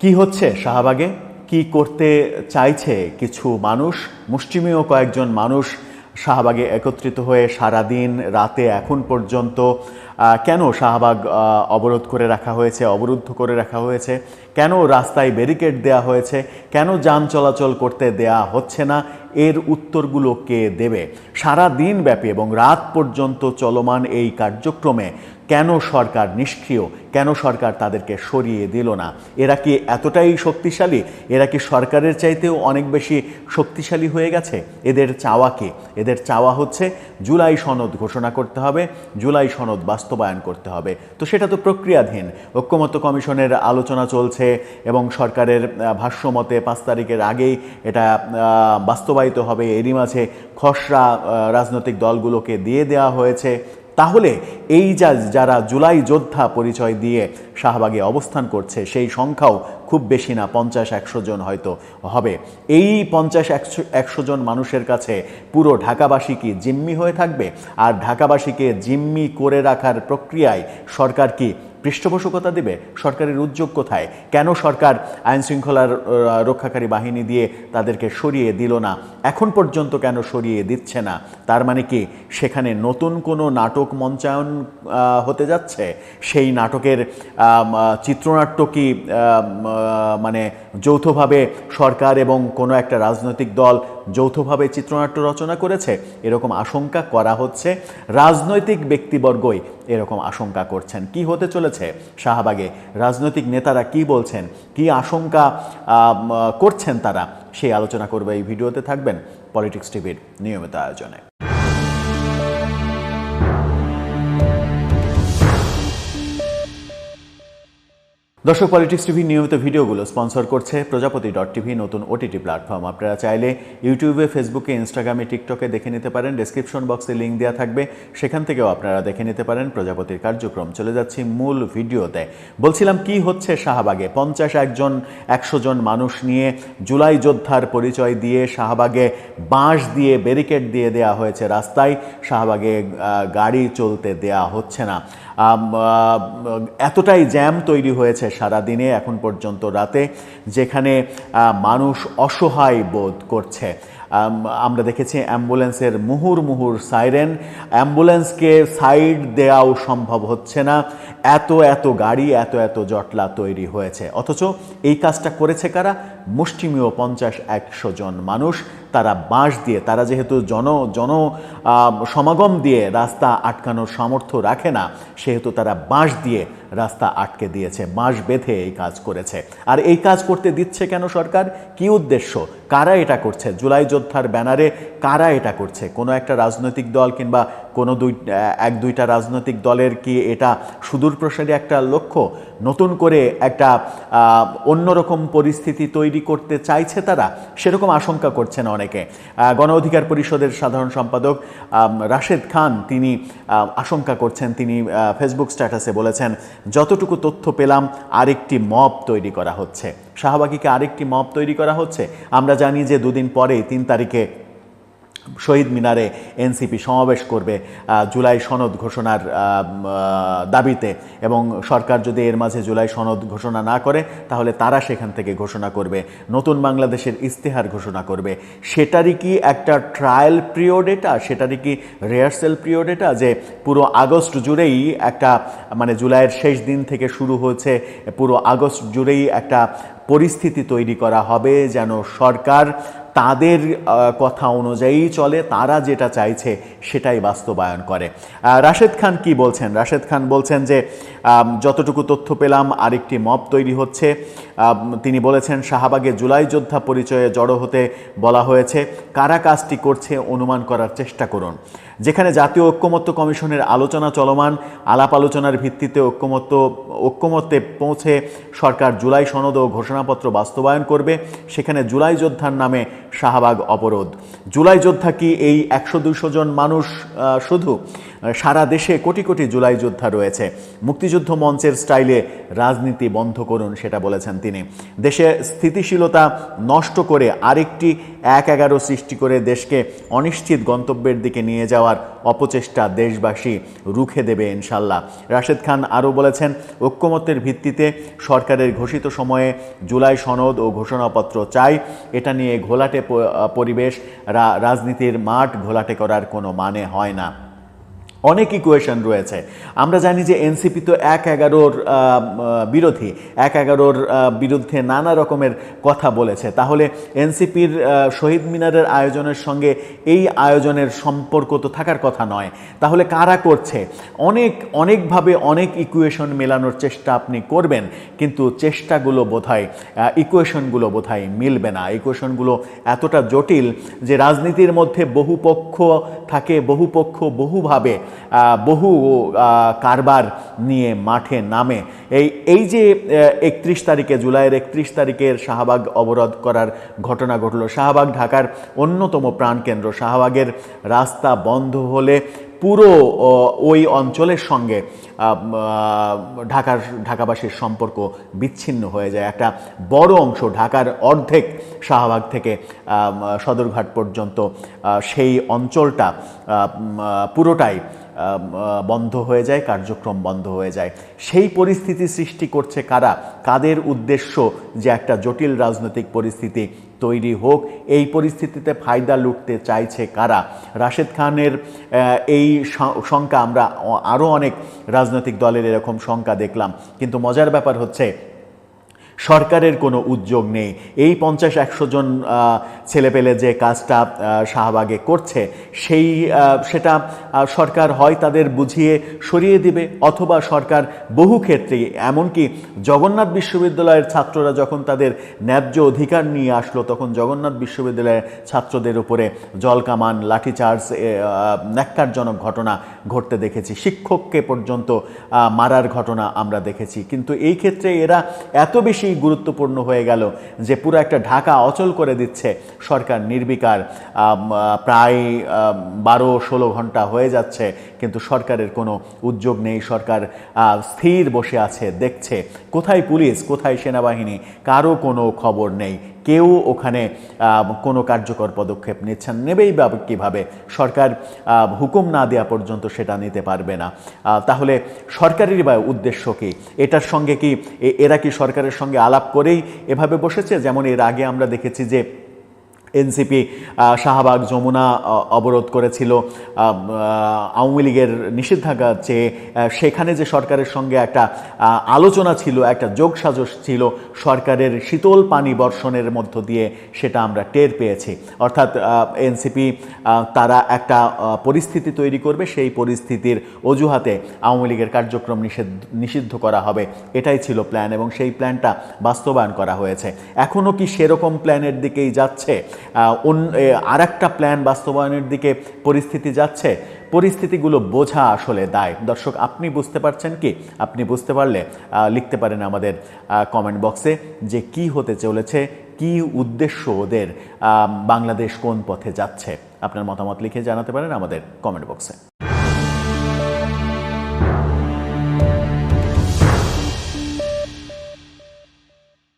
কি হচ্ছে শাহবাগে? কি করতে চাইছে কিছু মানুষ? মুষ্টিমেয় কয়েকজন মানুষ শাহবাগে একত্রিত হয়ে সারাদিন রাতে এখন পর্যন্ত কেন শাহবাগ অবরোধ করে রাখা হয়েছে, অবরুদ্ধ করে রাখা হয়েছে? কেন রাস্তায় ব্যারিকেড দেয়া হয়েছে? কেন যান চলাচল করতে দেয়া হচ্ছে না? এর উত্তরগুলো কে দেবে? সারা দিন ব্যাপী এবং রাত পর্যন্ত চলমান এই কার্যক্রমে কেন সরকার নিষ্ক্রিয়? কেন সরকার তাদেরকে সরিয়ে দিল না? এরা কি এতটাই শক্তিশালী? এরা কি সরকারের চাইতেও অনেক বেশি শক্তিশালী হয়ে গেছে? এদের চাওয়া কি? এদের চাওয়া হচ্ছে জুলাই সনদ ঘোষণা করতে হবে, জুলাই সনদ বাস্তবায়ন করতে হবে। তো সেটা তো প্রক্রিয়াধীন। ঐক্যমত্য কমিশনের আলোচনা চলছে এবং সরকারের ভাষ্যমতে পাঁচ তারিখের আগেই এটা বাস্তবায়িত হবে। এরই মাঝে খসড়া রাজনৈতিক দলগুলোকে দিয়ে দেওয়া হয়েছে। তাহলে এই যা যারা জুলাই যোদ্ধা পরিচয় দিয়ে শাহবাগে অবস্থান করছে, সেই সংখ্যাও খুব বেশি না, পঞ্চাশ একশো জন হয়তো হবে। এই পঞ্চাশ একশো একশো জন মানুষের কাছে পুরো ঢাকাবাসী কি জিম্মি হয়ে থাকবে? আর ঢাকাবাসীকে জিম্মি করে রাখার প্রক্রিয়ায় সরকার কি পৃষ্ঠপোষকতা দেবে? সরকারের উদ্যোগ কোথায়? কেন সরকার আইন শৃঙ্খলার রক্ষাকারী বাহিনী দিয়ে তাদেরকে সরিয়ে দিল না? এখন পর্যন্ত কেন সরিয়ে দিচ্ছে না? তার মানে কি সেখানে নতুন কোনো নাটক মঞ্চায়ন হতে যাচ্ছে? সেই নাটকের চিত্রনাট্য কি মানে যৌথভাবে সরকার এবং কোনো একটা রাজনৈতিক দল যৌথভাবে চিত্রনাট্য রচনা করেছে। এরকম আশঙ্কা করা হচ্ছে। রাজনৈতিক ব্যক্তিবর্গই এরকম আশঙ্কা করছেন। কি হতে চলেছে? শাহবাগে রাজনৈতিক নেতারা কি বলছেন? কি আশঙ্কা করছেন তারা? সেই আলোচনা করবে এই ভিডিওতে থাকবেন পলিটিক্স টিভির নিয়মিত আয়োজনে। দর্শক পলিটিক্স টিভি নিয়মিত ভিডিওগুলো স্পন্সর করছে প্রজাপতি ডট টিভি নতুন ওটিটি প্ল্যাটফর্ম আপনারা চাইলে ইউটিউবে ফেসবুকে ইনস্টাগ্রামে টিকটকে দেখে নিতে পারেন। ডেসক্রিপশন বক্সে লিঙ্ক দেওয়া থাকবে। সেখান থেকেও আপনারা দেখে নিতে পারেন প্রজাপতির কার্যক্রম। চলে যাচ্ছি মূল ভিডিওতে। বলছিলাম কি হচ্ছে শাহবাগে? পঞ্চাশ একজন, একশো জন মানুষ নিয়ে জুলাই যোদ্ধার পরিচয় দিয়ে শাহবাগে বাঁশ দিয়ে ব্যারিকেড দিয়ে দেয়া হয়েছে রাস্তায়। শাহবাগে গাড়ি চলতে দেয়া হচ্ছে না। এতটাই জ্যাম তৈরি হয়েছে সারা দিনে এখন পর্যন্ত রাতে, যেখানে মানুষ অসহায় বোধ করছে। আমরা দেখেছি অ্যাম্বুলেন্সের মুহুর মুহুর সাইরেন। অ্যাম্বুলেন্সকে সাইড দেওয়াও সম্ভব হচ্ছে না। এত এত গাড়ি, এত এত জটলা তৈরি হয়েছে। অথচ এই কাজটা করেছে কারা? মুষ্টিমেয় পঞ্চাশ, একশো জন মানুষ। তারা বাঁশ দিয়ে, তারা যেহেতু জন জন সমাগম দিয়ে রাস্তা আটকানোর সামর্থ্য রাখে না, সেহেতু তারা বাঁশ দিয়ে রাস্তা আটকে দিয়েছে, বাঁশ বেঁধে এই কাজ করেছে। আর এই কাজ করতে দিচ্ছে কেন সরকার? কি উদ্দেশ্য? কারা এটা করছে? জুলাই যোদ্ধার ব্যানারে কারা এটা করছে? কোনো একটা রাজনৈতিক দল কিংবা কোনো দুই, এক, দুইটা রাজনৈতিক দলের কি এটা সুদূরপ্রসারী একটা লক্ষ্য? নতুন করে একটা অন্যরকম পরিস্থিতি তৈরি করতে চাইছে তারা? সেরকম আশঙ্কা করছেন অনেকে। গণ অধিকার পরিষদের সাধারণ সম্পাদক রাশেদ খান তিনি আশঙ্কা করছেন। তিনি ফেসবুক স্ট্যাটাসে বলেছেন, যতটুকু তথ্য পেলাম, আরেকটি মব তৈরি করা হচ্ছে। শাহবাগীকে আরেকটি মব তৈরি করা হচ্ছে? আমরা জানি যে দুদিন পরেই তিন তারিখে শহীদ মিনারে এনসিপি সমাবেশ করবে জুলাই সনদ ঘোষণার দাবিতে। এবং সরকার যদি এর মাঝে জুলাই সনদ ঘোষণা না করে, তাহলে তারা সেখান থেকে ঘোষণা করবে, নতুন বাংলাদেশের ইস্তেহার ঘোষণা করবে। সেটারই কি একটা ট্রায়াল পিরিয়ড এটা? সেটারই কি রিহার্সেল পিরিয়ড এটা? যে পুরো আগস্ট জুড়েই একটা মানে জুলাইয়ের শেষ দিন থেকে শুরু হয়েছে, পুরো আগস্ট জুড়েই একটা পরিস্থিতি তৈরি করা হবে যেন সরকার তাদের কথা অনুযায়ী চলে, তারা যেটা চাইছে সেটাই বাস্তবায়ন করে। রাশেদ খান কি বলছেন? রাশেদ খান বলছেন যে যতটুকু তথ্য পেলাম, আরেকটি মব তৈরি হচ্ছে। তিনি বলেছেন, শাহবাগে জুলাই যোদ্ধা পরিচয়ে জড়ো হতে বলা হয়েছে। কারা কাজটি করছে অনুমান করার চেষ্টা করুন। যেখানে জাতীয় ঐক্যমত্য কমিশনের আলোচনা চলমান, আলাপ আলোচনার ভিত্তিতে ঐক্যমত্য, ঐক্যমত্যে পৌঁছে সরকার জুলাই সনদ ও ঘোষণাপত্র বাস্তবায়ন করবে, সেখানে জুলাই যোদ্ধার নামে শাহবাগ অবরোধ। জুলাই যোদ্ধা কি এই একশো দুশো জন মানুষ শুধু? সারা দেশে কোটি কোটি জুলাই যোদ্ধা রয়েছে। মুক্তিযুদ্ধ মঞ্চের স্টাইলে রাজনীতি বন্ধ করুন, সেটা বলেছেন তিনি। দেশে স্থিতিশীলতা নষ্ট করে আরেকটি এক এগারো সৃষ্টি করে দেশকে অনিশ্চিত গন্তব্যের দিকে নিয়ে যাওয়ার অপচেষ্টা দেশবাসী রুখে দেবে ইনশাল্লাহ। রাশেদ খান আরও বলেছেন, ঐক্যমত্যের ভিত্তিতে সরকারের ঘোষিত সময়ে জুলাই সনদ ও ঘোষণাপত্র চাই। এটা নিয়ে ঘোলাটে পরিবেশ রাজনীতির মাঠ ঘোলাটে করার কোনো মানে হয় না। অনেক ইকুয়েশন রয়েছে। আমরা জানি যে এনসিপি তো এক এগারোর বিরোধী, এক এগারোর বিরুদ্ধে নানা রকমের কথা বলেছে। তাহলে এনসিপির শহীদ মিনারের আয়োজনের সঙ্গে এই আয়োজনের সম্পর্ক তো থাকার কথা নয়। তাহলে কারা করছে? অনেক, অনেকভাবে অনেক ইকুয়েশন মেলানোর চেষ্টা আপনি করবেন, কিন্তু চেষ্টাগুলো বোধহয় ইকুয়েশনগুলো বোধহয় মিলবে না। ইকুয়েশনগুলো এতটা জটিল যে রাজনীতির মধ্যে বহু পক্ষ থাকে বহু পক্ষ বহুভাবে বহু কারবার নিয়ে মাঠে নামে। এই এই যে একত্রিশ তারিখে, জুলাইয়ের একত্রিশ তারিখের শাহবাগ অবরোধ করার ঘটনা ঘটল। শাহবাগ ঢাকার অন্যতম প্রাণকেন্দ্র। শাহবাগের রাস্তা বন্ধ হলে পুরো ওই অঞ্চলের সঙ্গে ঢাকার, ঢাকাবাসীর সম্পর্ক বিচ্ছিন্ন হয়ে যায়। একটা বড় অংশ ঢাকার অর্ধেক শাহবাগ থেকে সদরঘাট পর্যন্ত সেই অঞ্চলটা পুরোটাই বন্ধ হয়ে যায়, কার্যক্রম বন্ধ হয়ে যায়। সেই পরিস্থিতি সৃষ্টি করছে কারা? কাদের উদ্দেশ্য যে একটা জটিল রাজনৈতিক পরিস্থিতি তৈরি হোক, এই পরিস্থিতিতে ফায়দা লুটতে চাইছে কারা? রাশেদ খানের এই শঙ্কা আমরা আরও অনেক রাজনৈতিক দলের এরকম শঙ্কা দেখলাম। কিন্তু মজার ব্যাপার হচ্ছে সরকারের কোনো উদ্যোগ নেই। এই পঞ্চাশ একশো জন ছেলেপেলে যে কাজটা শাহবাগে করছে, সেই সেটা সরকার হয় তাদের বুঝিয়ে সরিয়ে দিবে অথবা সরকার বহু ক্ষেত্রেই এমনকি জগন্নাথ বিশ্ববিদ্যালয়ের ছাত্ররা যখন তাদের ন্যায্য অধিকার নিয়ে আসলো, তখন জগন্নাথ বিশ্ববিদ্যালয়ের ছাত্রদের উপরে জলকামান লাঠিচার্জ ন্যাক্কারজনক ঘটনা ঘটতে দেখেছি। শিক্ষককে পর্যন্ত মারার ঘটনা আমরা দেখেছি। কিন্তু এই ক্ষেত্রে এরা এত বেশি গুরুত্বপূর্ণ হয়ে গেল যে পুরো একটা ঢাকা অচল করে দিচ্ছে সরকার নির্বিকার। প্রায় বারো, ষোলো ঘণ্টা হয়ে যাচ্ছে, কিন্তু সরকারের কোনো উদ্যোগ নেই। সরকার স্থির বসে আছে, দেখছে। কোথায় পুলিশ, কোথায় সেনাবাহিনী, কারও কোনো খবর নেই। কেউ ওখানে কোনো কার্যকর পদক্ষেপ নিচ্ছেন, নেবেই বা কীভাবে? সরকার হুকুম না দেওয়া পর্যন্ত সেটা নিতে পারবে না। তাহলে সরকারের বা উদ্দেশ্য কি? এটার সঙ্গে কি এরা কি সরকারের সঙ্গে আলাপ করেই এভাবে বসেছে? যেমন এর আগে আমরা দেখেছি যে এনসিপি শাহবাগ যমুনা অবরোধ করেছিল। আওয়ামী লীগের নিষেধাজ্ঞা চেয়ে সেখানে যে সরকারের সঙ্গে একটা আলোচনা ছিল, একটা যোগসাজশ ছিল, সরকারের শীতল পানি বর্ষণের মধ্য দিয়ে সেটা আমরা টের পেয়েছি। অর্থাৎ এনসিপি তারা একটা পরিস্থিতি তৈরি করবে, সেই পরিস্থিতির অজুহাতে আওয়ামী লীগের কার্যক্রম নিষেধ, নিষিদ্ধ করা হবে। এটাই ছিল প্ল্যান এবং সেই প্ল্যানটা বাস্তবায়ন করা হয়েছে। এখনও কি সেরকম প্ল্যানের দিকেই যাচ্ছে? আর একটা প্ল্যান বাস্তবায়নের দিকে পরিস্থিতি যাচ্ছে। পরিস্থিতিগুলো বোঝা আসলে দায়। দর্শক, আপনি বুঝতে পারছেন কি? আপনি বুঝতে পারলে লিখতে পারেন আমাদের কমেন্ট বক্সে যে কি হতে চলেছে, কি উদ্দেশ্য ওদের বাংলাদেশ কোন পথে যাচ্ছে। আপনার মতামত লিখে জানাতে পারেন আমাদের কমেন্ট বক্সে